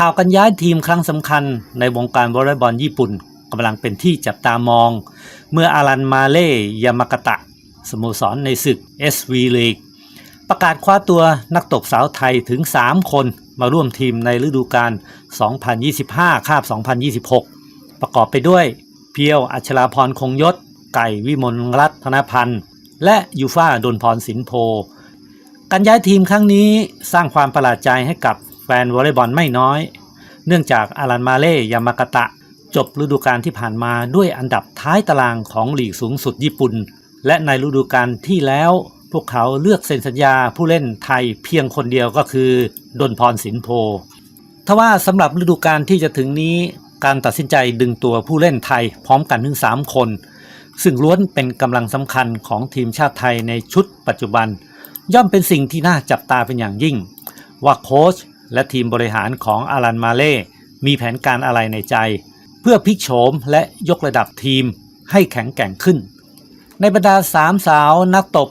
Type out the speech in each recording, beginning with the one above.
ข่าวกันย้ายทีมครั้งสำคัญในวงการวอลเลย์บอลญี่ปุ่นกำลังเป็นที่จับตามอง เมื่ออารันมาเล่ยามากตะ สโมสรในศึก SV League ประกาศคว้าตัวนักตบสาวไทยถึง 3 คนมาร่วมทีมในฤดูกาล 2025 คาบ 2026 ประกอบไปด้วย เพียวอัชราพรคงยศ ไก่วิมลรัตนพันธ์ และยูฟ่าดนพรสินโพ การย้ายทีมครั้งนี้สร้างความประหลาดใจให้กับ แฟนวอลเลย์บอลไม่น้อย เนื่องจากอารันมาเล่ยามากะตะ จบฤดูกาลที่ผ่านมาด้วยอันดับท้ายตารางของลีกสูงสุดญี่ปุ่น และในฤดูกาลที่แล้วพวกเขาเลือกเซ็นสัญญาผู้เล่นไทยเพียงคนเดียวก็คือดนพรสินโพทว่าสำหรับฤดูกาลที่จะถึงนี้การตัดสินใจดึงตัวผู้เล่นไทยพร้อมกันถึง 3 คน ซึ่งล้วนเป็นกำลังสำคัญของทีมชาติไทยในชุดปัจจุบัน ย่อมเป็นสิ่งที่น่าจับตาเป็นอย่างยิ่ง ว่าโค้ช และทีมบริหารของอารันมาเล่มีแผนการอะไรในใจ เพื่อพลิกโฉมและยกระดับทีมให้แข็งแกร่งขึ้น ในบรรดาสามสาวนักตบ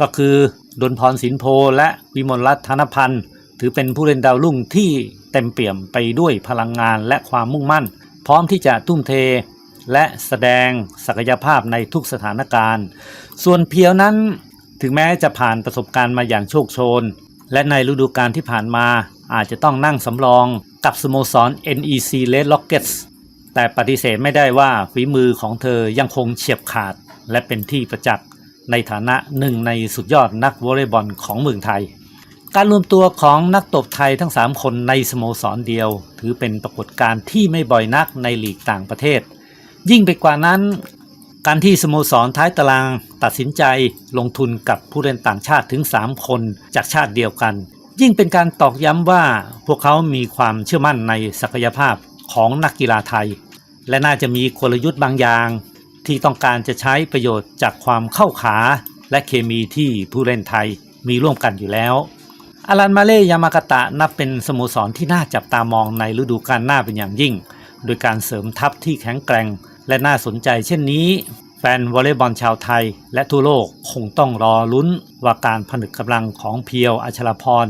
ก็คือดนพรสินโพและวิมลรัตน์ธนพันธ์ ถือเป็นผู้เล่นดาวรุ่งที่เต็มเปี่ยมไปด้วยพลังงานและความมุ่งมั่น พร้อมที่จะทุ่มเทและแสดงศักยภาพในทุกสถานการณ์ ส่วนเพียวนั้นถึงแม้จะผ่านประสบการณ์มาอย่างโชคโชน และในฤดูกาลที่ผ่านมา อาจจะต้องนั่งสำรองกับสโมสร NEC Red Rockets แต่ปฏิเสธไม่ได้ว่าฝีมือของเธอยังคงเฉียบขาด และเป็นที่ประจักษ์ในฐานะหนึ่งในสุดยอดนักวอลเลย์บอลของเมืองไทย การรวมตัวของนักตบไทยทั้ง 3 คนในสโมสรเดียว ถือเป็นปรากฏการณ์ที่ไม่บ่อยนักในลีกต่างประเทศ ยิ่งไปกว่านั้น การที่สโมสรท้ายตารางตัดสินใจลงทุนกับผู้เล่นต่างชาติถึง 3 คนจากชาติเดียวกัน ยิ่งเป็นการตอกย้ำว่าพวกเขามีความเชื่อมั่นในศักยภาพของนักกีฬาไทย และน่าจะมีกลยุทธ์บางอย่าง ที่ต้องการจะใช้ประโยชน์จากความเข้าขา และเคมีที่ผู้เล่นไทยมีร่วมกันอยู่แล้วอารันมาเล่ยามากตะนับเป็นสโมสรที่น่าจับตามองในฤดูกาลหน้าเป็นอย่างยิ่ง โดยการเสริมทัพที่แข็งแกร่ง และน่าสนใจเช่นนี้ ฟนวอลเลย์บอลชาวไทย และทั่วโลกคงต้องรอลุ้นว่าการผนึกกำลังของเพียวอัชรพร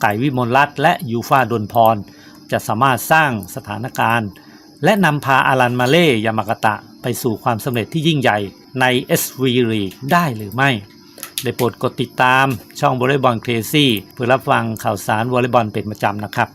ไก่วิมลรัตน์และยูฟาดนพร จะสามารถสร้างสถานการณ์ และนำพาอารันมาเล่ยามากตะไปสู่ความสำเร็จที่ยิ่งใหญ่ใน SV League ได้หรือไม่ได้โปรดกดติดตามช่องวอลเลย์บอลเคซี่เพื่อรับฟังข่าวสารวอลเลย์บอลเป็นประจำนะครับ